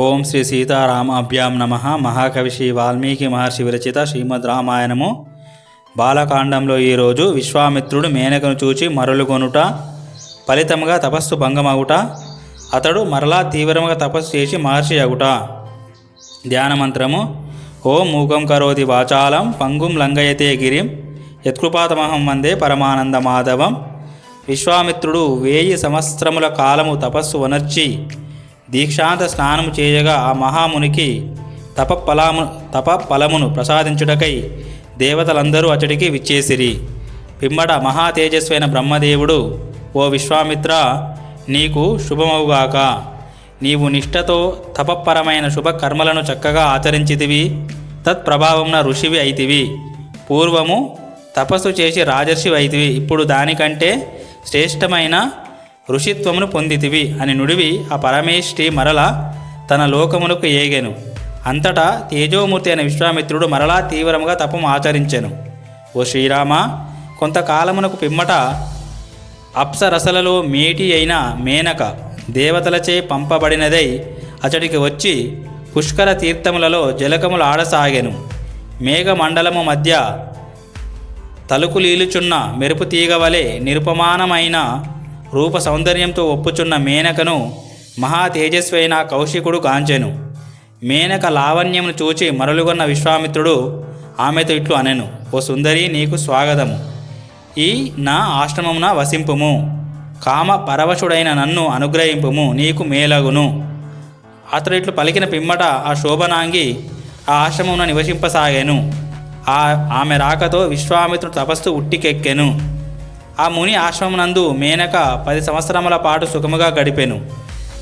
ఓం శ్రీ సీతారామాభ్యాం నమ. మహాకవి శ్రీ వాల్మీకి మహర్షి విరచిత శ్రీమద్ రామాయణము. బాలకాండంలో ఈరోజు విశ్వామిత్రుడు మేనకను చూచి మరలుగొనుట ఫలితముగా తపస్సు భంగమగుట అతడు మరలా తీవ్రముగా తపస్సు చేసి మహర్షి అగుట. ధ్యానమంత్రము ఓం మూకం కరోతి వాచాలం పంగుం లంగయతే గిరిం యత్కృపాతమహం వందే పరమానంద మాధవం విశ్వామిత్రుడు వేయి సంవత్సరముల కాలము తపస్సు వనర్చి దీక్షాంత స్నానము చేయగా ఆ మహామునికి తపఫలాము తపఫలమును ప్రసాదించుటకై దేవతలందరూ అతడికి విచ్చేసిరి. పిమ్మట మహా తేజస్వైన బ్రహ్మదేవుడు ఓ విశ్వామిత్ర నీకు శుభమవుగాక. నీవు నిష్ఠతో తపపరమైన శుభకర్మలను చక్కగా ఆచరించితివి. తత్ప్రభావంన ఋషివి అయితివి. పూర్వము తపస్సు చేసి రాజర్షి అయితివి. ఇప్పుడు దానికంటే శ్రేష్టమైన ఋషిత్వమును పొందితివి అని నుడివి ఆ పరమేష్ఠి మరల తన లోకమునకు ఏగెను. అంతటా తేజోమూర్తి అయిన విశ్వామిత్రుడు మరలా తీవ్రముగా తపము ఆచరించెను. ఓ శ్రీరామ కొంతకాలమునకు పిమ్మట అప్సరసలలో మేటి అయిన మేనక దేవతలచే పంపబడినదై అతడికి వచ్చి పుష్కర తీర్థములలో జలకములు ఆడసాగెను. మేఘమండలము మధ్య తలుకులీలుచున్న మెరుపు తీగ వలె నిరుపమానమైన రూప సౌందర్యంతో ఒప్పుచున్న మేనకను మహా తేజస్వైన కౌశికుడు కాంచెను. మేనక లావణ్యమును చూచి మరలుగొన్న విశ్వామిత్రుడు ఆమెతో ఇట్లు అనెను. ఓ సుందరి నీకు స్వాగతము. ఈ నా ఆశ్రమమున వసింపుము. కామ పరవశుడైన నన్ను అనుగ్రహింపుము. నీకు మేలగును. అతడు ఇట్లు పలికిన పిమ్మట ఆ శోభనాంగి ఆ ఆశ్రమమున నివసింపసాగాను. ఆ ఆమె రాకతో విశ్వామిత్రుడు తపస్సు ఉట్టికెక్కెను. ఆ ముని ఆశ్రమనందు మేనక పది సంవత్సరముల పాటు సుఖముగా గడిపెను.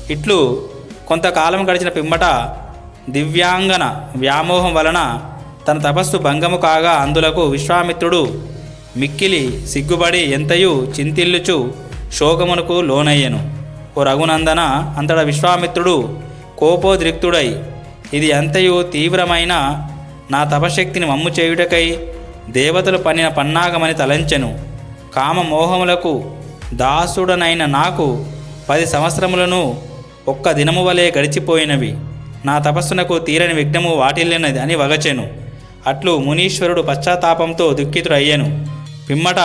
ఇట్లు కొంతకాలం గడిచిన పిమ్మట దివ్యాంగన వ్యామోహం వలన తన తపస్సు భంగము కాగా అందులకు విశ్వామిత్రుడు మిక్కిలి సిగ్గుబడి ఎంతయు చింతిల్లుచు శోకమునకు లోనయ్యెను. ఓ రఘునందన అంతట విశ్వామిత్రుడు కోపోద్రిక్తుడై ఇది అంతయు తీవ్రమైన నా తపశక్తిని మమ్ము చేయుటకై దేవతలు పన్నిన పన్నాగమని తలంచెను. కామమోహములకు దాసుడనైన నాకు పది సంవత్సరములను ఒక్క దినము వలె గడిచిపోయినవి. నా తపస్సునకు తీరని విఘ్నము వాటిల్లినది అని వగచెను. అట్లు మునీశ్వరుడు పశ్చాత్తాపంతో దుఃఖితుడయ్యాను. పిమ్మట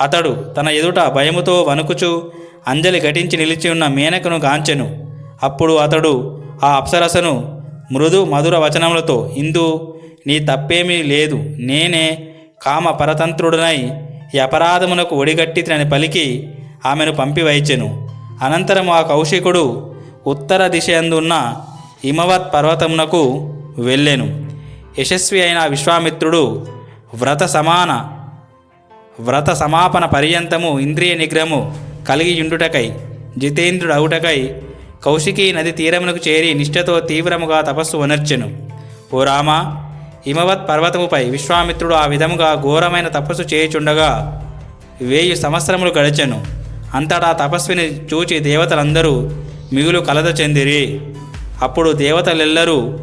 అతడు తన ఎదుట భయముతో వణుకుచు అంజలి ఘటించి నిలిచి ఉన్న మేనకను గాంచెను. అప్పుడు అతడు ఆ అప్సరసను మృదు మధుర వచనములతో ఇందు నీ తప్పేమీ లేదు. నేనే కామ పరతంత్రుడనై ఈ అపరాధమునకు ఒడిగట్టినని పలికి ఆమెను పంపివైచెను అనంతరం ఆ కౌశికుడు ఉత్తర దిశయందున్న హిమవత్ పర్వతమునకు వెళ్ళెను. యశస్వి అయిన విశ్వామిత్రుడు వ్రత సమాన వ్రత సమాపన పర్యంతము ఇంద్రియ నిగ్రహము కలిగి ఉండుటకై జితేంద్రుడు అవుటకై కౌశికీ నది తీరమునకు చేరి నిష్ఠతో తీవ్రముగా తపస్సు వనర్చెను. ఓ రామా హిమవత్ పర్వతముపై విశ్వామిత్రుడు ఆ విధముగా ఘోరమైన తపస్సు చేయుచుండగా వేయి సంవత్సరములు గడిచెను. అంతటా తపస్విని చూచి దేవతలందరూ మిగులు కలత చెందిరి. అప్పుడు దేవతలెల్లరూ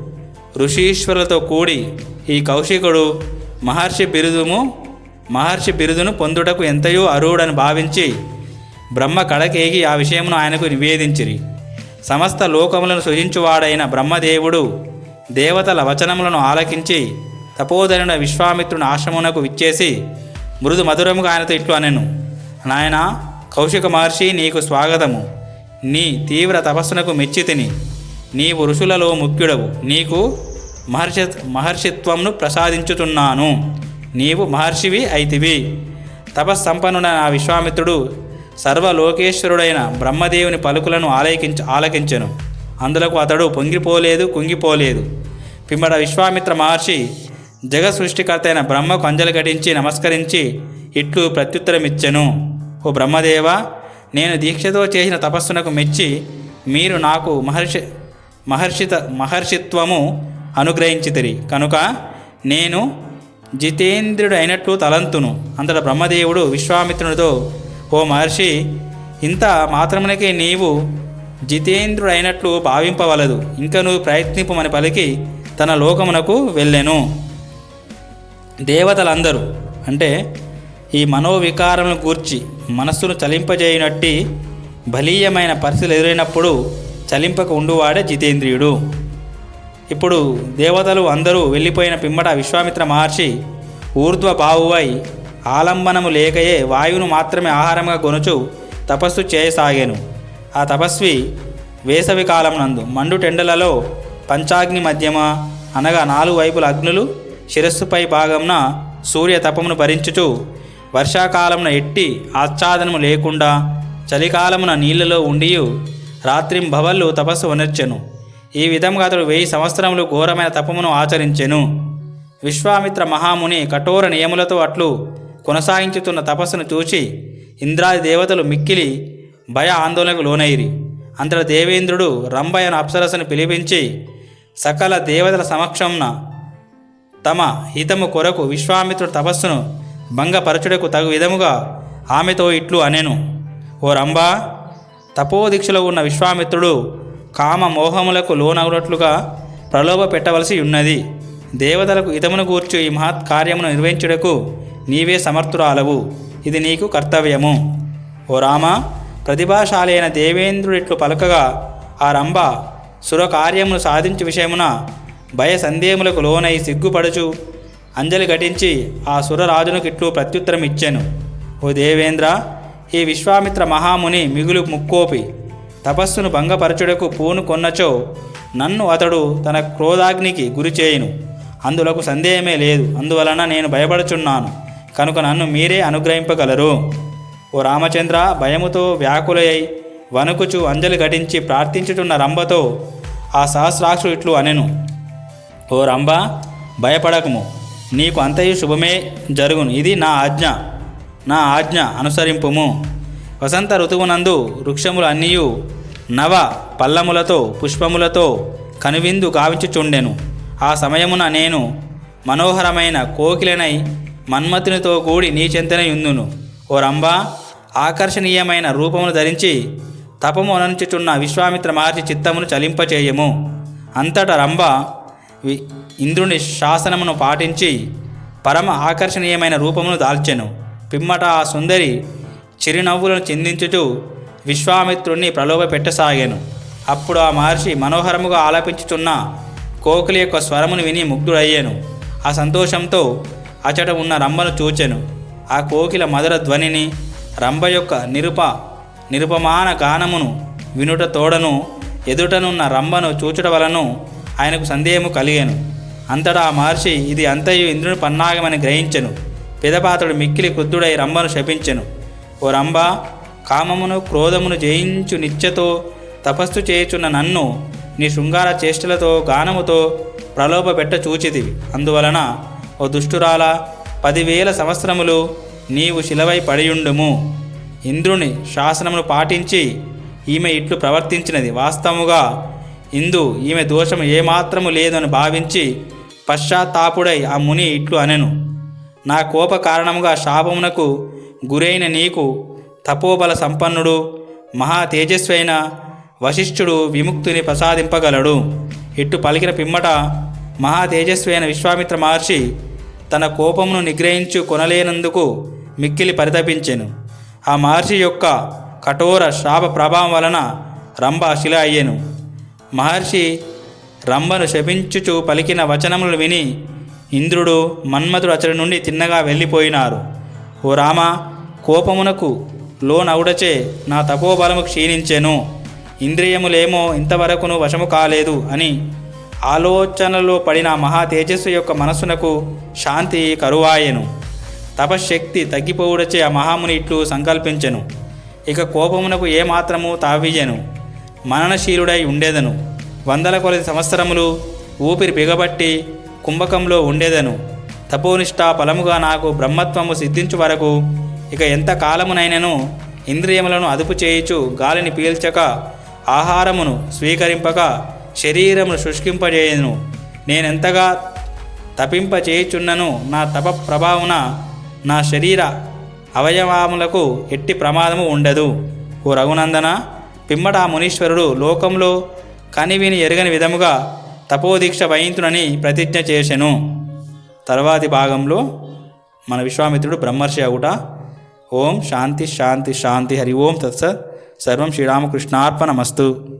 ఋషీశ్వరులతో కూడి ఈ కౌశికుడు మహర్షి బిరుదుము మహర్షి బిరుదును పొందుటకు ఎంతయో అర్హుడని భావించి బ్రహ్మ కడకేగి ఆ విషయమును ఆయనకు నివేదించిరి. సమస్త లోకములను సృజించువాడైన బ్రహ్మదేవుడు దేవతల వచనములను ఆలకించి తపోధరుణ విశ్వామిత్రుని ఆశ్రమునకు విచ్చేసి మృదు మధురముగా ఆయనతో ఇట్లు అనెను. నాయన కౌశిక మహర్షి నీకు స్వాగతము. నీ తీవ్ర తపస్సునకు మెచ్చితిని. నీవు ఋషులలో ముఖ్యుడవు. నీకు మహర్షి మహర్షిత్వంను ప్రసాదించుతున్నాను నీవు మహర్షివి అయితివి. తపస్సంపన్నుడైన ఆ విశ్వామిత్రుడు సర్వలోకేశ్వరుడైన బ్రహ్మదేవుని పలుకులను ఆలకించ ఆలకించెను. అందులకు అతడు పొంగిపోలేదు కుంగిపోలేదు. పిమ్మట విశ్వామిత్ర మహర్షి జగ సృష్టికర్త అయిన బ్రహ్మకు అంజలి ఘటించి నమస్కరించి ఇట్లు ప్రత్యుత్తరమిచ్చెను. ఓ బ్రహ్మదేవ నేను దీక్షతో చేసిన తపస్సునకు మెచ్చి మీరు నాకు మహర్షి మహర్షిత మహర్షిత్వము అనుగ్రహించితిరి. కనుక నేను జితేంద్రుడు అయినట్లు తలంతును. అంతట బ్రహ్మదేవుడు విశ్వామిత్రునితో ఓ మహర్షి ఇంత మాత్రమునకే నీవు జితేంద్రుడు అయినట్లు భావింపవలదు. ఇంకా నువ్వు ప్రయత్నింపమని పలికి తన లోకమునకు వెళ్ళెను. దేవతలందరూ అంటే ఈ మనోవికారములను గూర్చి మనస్సును చలింపజేయనట్టి బలీయమైన పరిస్థితులు ఎదురైనప్పుడు చలింపక ఉండువాడే జితేంద్రియుడు. ఇప్పుడు దేవతలు అందరూ వెళ్ళిపోయిన పిమ్మట విశ్వామిత్ర మహర్షి ఊర్ధ్వ బావువై ఆలంబనము లేకయే వాయువును మాత్రమే ఆహారంగా కొనుచు తపస్సు చేయసాగాను. ఆ తపస్వి వేసవి కాలం నందు మండు టెండలలో పంచాగ్ని మధ్యమ అనగా నాలుగు వైపుల అగ్నులు శిరస్సుపై భాగంన సూర్య తపమును భరించుచు వర్షాకాలమున ఎట్టి ఆచ్ఛాదనము లేకుండా చలికాలమున నీళ్ళలో ఉండియు రాత్రింబవళ్ళు తపస్సు వనర్చెను. ఈ విధంగా అతడు వెయ్యి సంవత్సరములు ఘోరమైన తపమును ఆచరించెను. విశ్వామిత్ర మహాముని కఠోర నియములతో అట్లు కొనసాగించుతున్న తపస్సును చూచి ఇంద్రాది దేవతలు మిక్కిలి భయ ఆందోళనకు లోనైరి. అంతట దేవేంద్రుడు రంభయ్య అప్సరసను పిలిపించి సకల దేవతల సమక్షంన తమ హితము కొరకు విశ్వామిత్రుడు తపస్సును భంగపరచుటకు తగు విధముగా ఆమెతో ఇట్లు అనెను. ఓ రంభా తపోదీక్షలో ఉన్న విశ్వామిత్రుడు కామ మోహములకు లోనవునట్లుగా ప్రలోభ పెట్టవలసి ఉన్నది. దేవతలకు హితమును గూర్చి ఈ మహత్ కార్యమును నిర్వహించుటకు నీవే సమర్థురాలవు. ఇది నీకు కర్తవ్యము. ఓ రామ ప్రతిభాశాలైన దేవేంద్రుడిట్లు పలకగా ఆ రంభ సురకార్యమును సాధించు విషయమున భయ సందేహములకు లోనై సిగ్గుపడుచు అంజలి ఘటించి ఆ సురరాజునకు ఇట్లు ప్రత్యుత్తరం ఇచ్చాను. ఓ దేవేంద్ర ఈ విశ్వామిత్ర మహాముని మిగులు ముక్కోపి తపస్సును భంగపరచుటకు పూను కొన్నచో నన్ను అతడు తన క్రోధాగ్నికి గురి చేయును. అందులకు సందేహమే లేదు. అందువలన నేను భయపడుచున్నాను. కనుక నన్ను మీరే అనుగ్రహింపగలరు. ఓ రామచంద్ర భయముతో వ్యాకులయ్యి వణుకుచు అంజలి ఘటించి ప్రార్థించుచున్న రంభతో ఆ సహస్రాక్షుడు ఇట్లు అనెను. ఓ రంభ భయపడకము. నీకు అంతయు శుభమే జరుగును. ఇది నా ఆజ్ఞ. నా ఆజ్ఞ అనుసరింపుము. వసంత ఋతువునందు వృక్షములు అన్నీయు నవ పల్లములతో పుష్పములతో కనువిందు గావించుచుండెను. ఆ సమయమున నేను మనోహరమైన కోకిలనై మన్మథునితో కూడి నీ చెంతనే ఉందును ఓ రంభా ఆకర్షణీయమైన రూపమును ధరించి తపము అనుచుచున్న విశ్వామిత్ర మహర్షి చిత్తమును చలింపచేయము. అంతట రంభ ఇంద్రుని శాసనమును పాటించి పరమ ఆకర్షణీయమైన రూపమును దాల్చెను. పిమ్మట ఆ సుందరి చిరునవ్వులను చిందించుచు విశ్వామిత్రుణ్ణి ప్రలోభ పెట్టసాగాను. అప్పుడు ఆ మహర్షి మనోహరముగా ఆలపించుచున్న కోకిలి యొక్క స్వరమును విని ముగ్ధుడయ్యాను. ఆ సంతోషంతో అచట ఉన్న రంభను చూచెను. ఆ కోకిల మధుర ధ్వనిని రంభ యొక్క నిరుప నిరుపమాన గానమును వినుట తోడను ఎదుటనున్న రంభను చూచుట వలను ఆయనకు సందేహము కలిగాను. అంతటా ఆ మహర్షి ఇది అంతయు ఇంద్రుని పన్నాగమని గ్రహించెను. పెదపాత్రుడు మిక్కిలి క్రుద్ధుడై రంభను శపించెను. ఓ రంభ కామమును క్రోధమును జయించు నిత్యతో తపస్సు చేయుచున్న నన్ను నీ శృంగార చేష్టలతో గానముతో ప్రలోభ పెట్ట చూచితివి. అందువలన ఓ దుష్టురాల పదివేల సంవత్సరములు నీవు శిలవై పడియుండుము. ఇంద్రుని శాసనమును పాటించి ఈమె ఇట్లు ప్రవర్తించినది వాస్తవముగా. ఇందు ఈమె దోషము ఏమాత్రము లేదని భావించి పశ్చాత్తాపుడై ఆ ముని ఇట్లు అనెను. నా కోప కారణముగా శాపమునకు గురైన నీకు తపోబల సంపన్నుడు మహా తేజస్వి అయిన వశిష్ఠుడు విముక్తిని ప్రసాదింపగలడు. ఇట్టు పలికిన పిమ్మట మహా తేజస్వి అయిన విశ్వామిత్ర మహర్షి తన కోపమును నిగ్రహించు కొనలేనందుకు మిక్కిలి పరితపించెను. ఆ మహర్షి యొక్క కఠోర శాప ప్రభావం వలన రంభ శిల అయ్యెను. మహర్షి రంభను శపించుచు పలికిన వచనములు విని ఇంద్రుడు మన్మధుడు అతడి నుండి తిన్నగా వెళ్ళిపోయినారు. ఓ రామ కోపమునకు లోనవుడచే నా తపోబలము క్షీణించెను. ఇంద్రియములేమో ఇంతవరకును వశము కాలేదు అని ఆలోచనలో పడిన మహా తేజస్సు యొక్క మనస్సునకు శాంతి కరువాయెను. తపశ్శక్తి తగ్గిపోవుడచే ఆ మహాముని ఇట్లు సంకల్పించెను. ఇక కోపమునకు ఏమాత్రము తావియ్యను. మననశీలుడై ఉండేదను. వందల కొలది సంవత్సరములు ఊపిరి బిగబట్టి కుంభకంలో ఉండేదను. తపోనిష్ట ఫలముగా నాకు బ్రహ్మత్వము సిద్ధించు వరకు ఇక ఎంత కాలమునైనను ఇంద్రియములను అదుపు చేయుచు గాలిని పీల్చక ఆహారమును స్వీకరింపక శరీరమును శుష్కింపజేయను. నేనెంతగా తపింపచేయుచున్నను నా తప ప్రభావమున నా శరీర అవయవాములకు ఎట్టి ప్రమాదము ఉండదు. ఓ రఘునందన పిమ్మట ఆ మునీశ్వరుడు లోకంలో కనివిని ఎరగని విధముగా తపోదీక్ష వహించునని ప్రతిజ్ఞ చేసెను. తర్వాతి భాగంలో మన విశ్వామిత్రుడు బ్రహ్మర్షి అవుట. ఓం శాంతి శాంతి శాంతి. హరి ఓం తత్సత్. సర్వం శ్రీరామకృష్ణార్పణమస్తు.